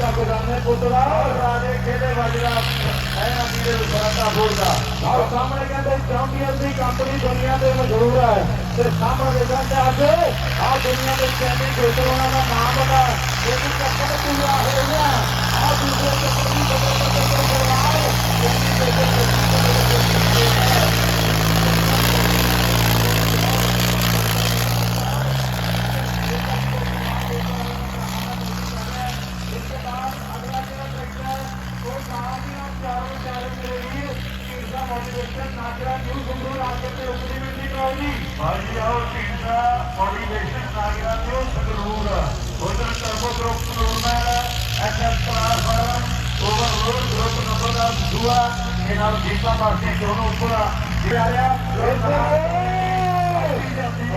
ਦਾ ਗੋਦਾਮੇ ਪੁੱਤਰਾ ਰਾਜੇ ਖੇਲੇ ਵਜਰਾ ਐ ਨਦੀ ਦੇ ਬਰਾਤਾ ਬੋਲਦਾ ਆਹ ਸਾਹਮਣੇ ਕਹਿੰਦੇ ਚੈਂਪੀਅਨ ਦੀ ਕੰਪਨੀ ਦੁਨੀਆ ਦੇ ਮਸ਼ਹੂਰ ਹੈ? ਤੇ ਸਾਹਮਣੇ ਦੇਖਦੇ ਅੱਜ ਆਹ ਦੁਨੀਆ ਦੇ ਚੈਂਪੀਅਨ ਕੋਲ ਉਹਨਾਂ ਦਾ ਨਾਮ ਬਤਾ ਇਹ ਵੀ ਪੂਰਾ ਹੋ ਗਿਆ। भाजी और चिंता मोटिवेशन नागरिकों सगरूर उधर turbo group नूरमैन SS transform overload group number का दुआ ये नाम जीता पासे दोनों ऊपर ये आया ग्रुप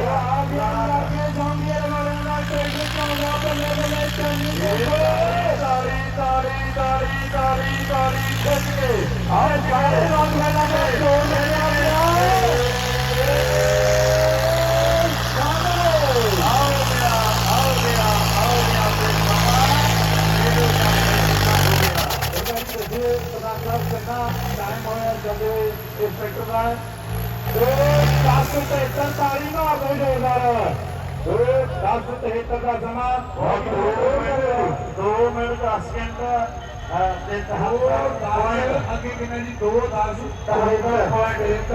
आप यहाँ पे जाऊँगी लगाने का ट्रेनिंग का वहाँ पर लेवल है जमा दोनों से ਕਿੰਨੇ ਜੀ? 2 10 ਪੁਆਇੰਟ ਪੁਆਇੰਟ